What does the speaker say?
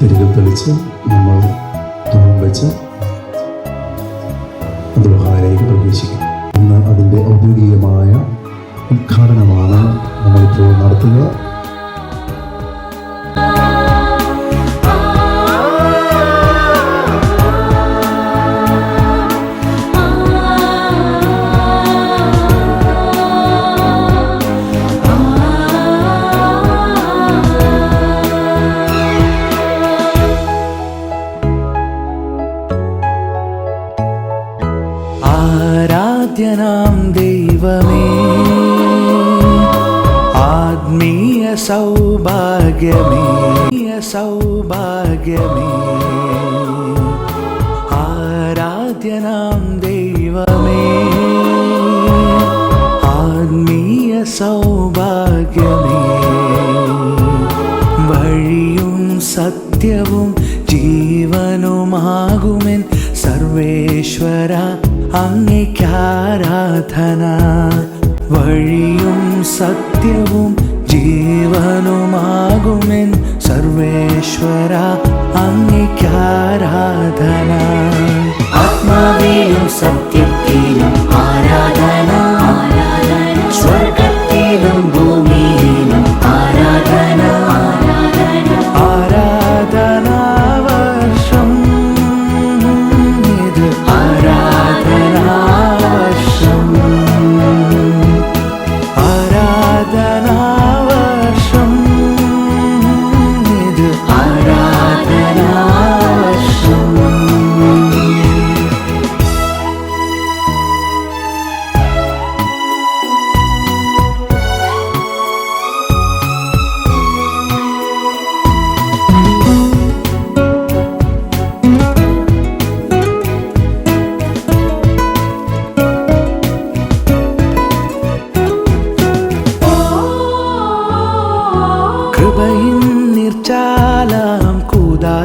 തിരികെ തെളിച്ച് നമ്മൾ ധൂപം വെച്ച് അന്തോഹായിലേക്ക് പ്രവേശിക്കും. ഇന്ന് അതിന്റെ ഔദ്യോഗികമായ ഉദ്ഘാടനമാണ് നമ്മളിപ്പോൾ നടത്തുക ആരാധ്യനാം ദൈവമേ. ആത്മീയ സൗഭാഗ്യമേ സൗഭാഗ്യമേ. ആരാധ്യനാം ദൈവമേ. ആത്മീയ സൗഭാഗ്യമേ. വഴിയും സത്യവും ജീവനുമാകുമെൻ സർവേശ്വര അങ്ങേക്കാരാധന വഴിയും സത്യവും ജീവനുമാകുമെൻ സർവേശ്വര അങ്ങേക്കാരാധന